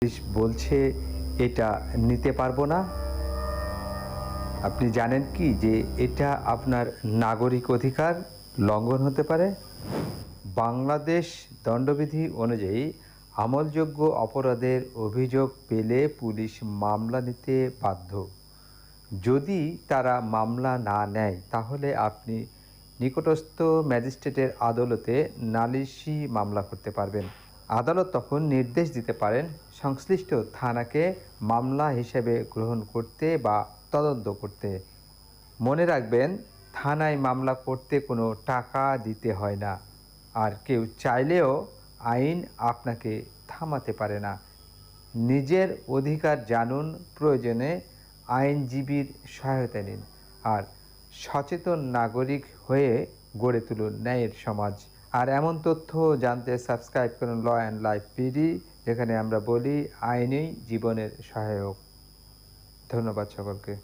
Police বলছে, এটা নিতে পারব না। আপনি জানেন কি যে এটা আপনার নাগরিক অধিকার লঙ্ঘন হতে পারে। বাংলাদেশ দণ্ডবিধি অনুযায়ী আমলযোগ্য অপরাধের অভিযোগ পেলে পুলিশ মামলা নিতে বাধ্য। যদি তারা মামলা না নেয়, তাহলে আপনি নিকটস্থ ম্যাজিস্ট্রেটের আদালতে নালিশি মামলা করতে পারবেন। আদালত তখন নির্দেশ দিতে পারেন সংশ্লিষ্ট থানাকে মামলা হিসেবে গ্রহণ করতে বা তদন্ত করতে। মনে রাখবেন, থানায় মামলা করতে কোনো টাকা দিতে হয় না। আর কেউ চাইলেও আইন আপনাকে থামাতে পারে না। নিজের অধিকার জানুন প্রয়োজনে আইনজীবীর সহায়তা নিন। আর সচেতন নাগরিক হয়ে গড়ে তুলুন ন্যায়ের সমাজ। আর এমন তথ্য জানতে সাবস্ক্রাইব করুন ল অ্যান্ড লাইফ পিডি, যেখানে আমরা বলি আইনেই জীবনের সহায়ক। ধন্যবাদ সকলকে।